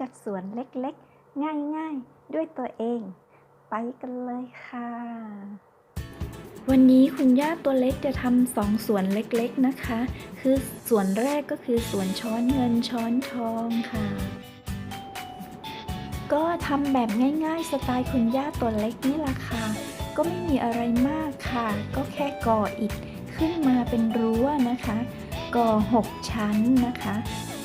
จัดสวนเล็กๆ ง่ายๆ ด้วยตัวเอง ไปกันเลยค่ะ วันนี้คุณย่าตัวเล็กจะทำสองสวนเล็กๆนะคะ คือสวนแรกก็คือสวนช้อนเงินช้อนทองค่ะ ก็ทำแบบง่ายๆ สไตล์คุณย่าตัวเล็กนี่ละค่ะ ก็ไม่มีอะไรมากค่ะ ก็แค่ก่ออิฐขึ้นมาเป็นรั้วนะคะ ก่อ 6 ชั้นนะคะ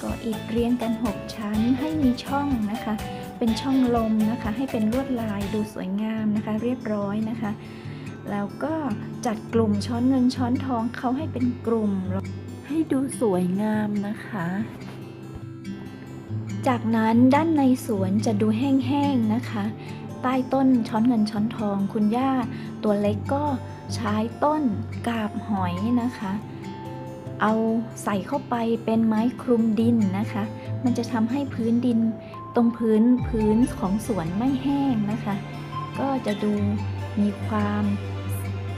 ก่ออิฐเรียงกัน 6 ชั้นให้มีช่องนะคะ เป็นช่องลมนะคะ ให้เป็นลวดลายดูสวยงามนะคะ เรียบร้อยนะคะ แล้วก็จัดกลุ่มช้อนเงินช้อนทองเขาให้เป็นกลุ่ม ให้ดูสวยงามนะคะ จากนั้นด้านในสวนจะดูแห้งๆนะคะ ใต้ต้นช้อนเงินช้อนทอง คุณย่าตัวเล็กก็ใช้ต้นกาบหอยนะคะ เอาใส่เข้าไปเป็นไม้คลุมดินนะคะ มันจะทำให้พื้นดินตรงพื้นพื้นของสวนไม่แห้งนะคะ ก็จะดูมีความ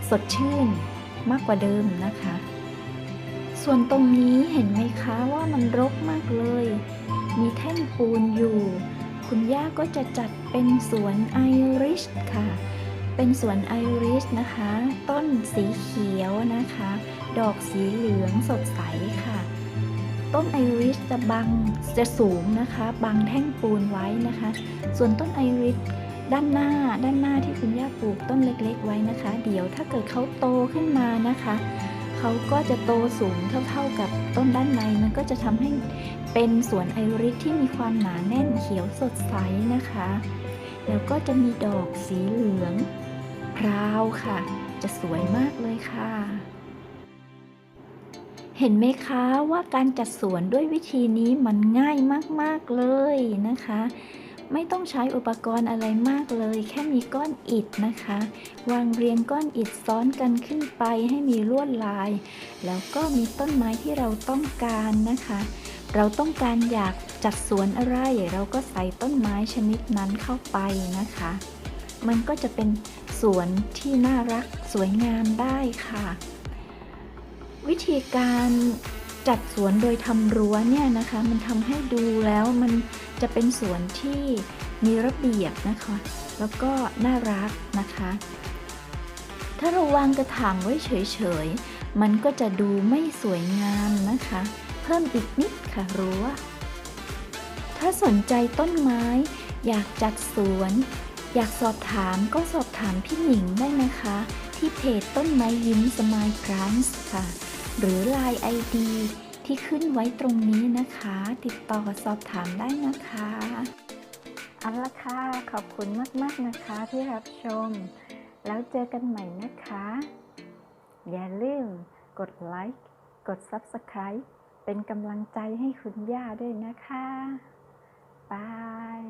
สดชื่นมากกว่าเดิมนะคะ ส่วนตรงนี้เห็นไหมคะว่ามันรกมากเลย มีแท่นปูนอยู่ คุณย่าก็จะจัดเป็นสวนไอริชค่ะ เป็นสวนไอริชนะคะ ต้นสีเขียวนะคะ ดอกสีเหลืองสดใสค่ะ ต้นไอริชจะบังจะสูงนะคะ บังแท่งปูนไว้นะคะ ส่วนต้นไอริชด้านหน้าด้านหน้าที่คุณย่าปลูกต้นเล็กๆไว้นะคะ เดี๋ยวถ้าเกิดเขาโตขึ้นมานะคะเขาก็จะโตสูงเท่าๆกับต้นด้านในมันก็จะทำให้เป็นสวนไอริสที่มีความหนาแน่นเขียวสดใสนะคะ แล้วก็จะมีดอกสีเหลือง พราวค่ะ จะสวยมากเลยค่ะ เห็นไหมคะว่าการจัดสวนด้วยวิธีนี้มันง่ายมากๆเลยนะคะ ไม่ต้องใช้อุปกรณ์อะไรมากเลย แค่มีก้อนอิฐนะคะ วางเรียงก้อนอิฐซ้อนกันขึ้นไปให้มีลวดลาย แล้วก็มีต้นไม้ที่เราต้องการนะคะ เราต้องการอยากจัดสวนอะไร เราก็ใส่ต้นไม้ชนิดนั้นเข้าไปนะคะ มันก็จะเป็น สวนที่น่ารักสวยงามได้ค่ะ วิธีการจัดสวนโดยทำรั้วเนี่ยนะคะ มันทำให้ดูแล้วมันจะเป็นสวนที่มีระเบียบนะคะ แล้วก็น่ารักนะคะ ถ้าเราวางกระถางไว้เฉยๆ มันก็จะดูไม่สวยงามนะคะ เพิ่มอีกนิดค่ะรั้วถ้าสนใจต้นไม้อยากจัดสวน อยากสอบถามก็สอบถามพี่หนิงได้นะคะ ที่เพจต้นไม้ยิ้มสมายพรันส์ค่ะ หรือ Line ID ที่ขึ้นไว้ตรงนี้นะคะ ติดต่อสอบถามได้นะคะเอาละค่ะ ขอบคุณมากๆนะคะที่รับชม แล้วเจอกันใหม่นะคะ อย่าลืมกดไลค์กด Subscribe เป็นกำลังใจให้คุณย่าด้วยนะคะ บาย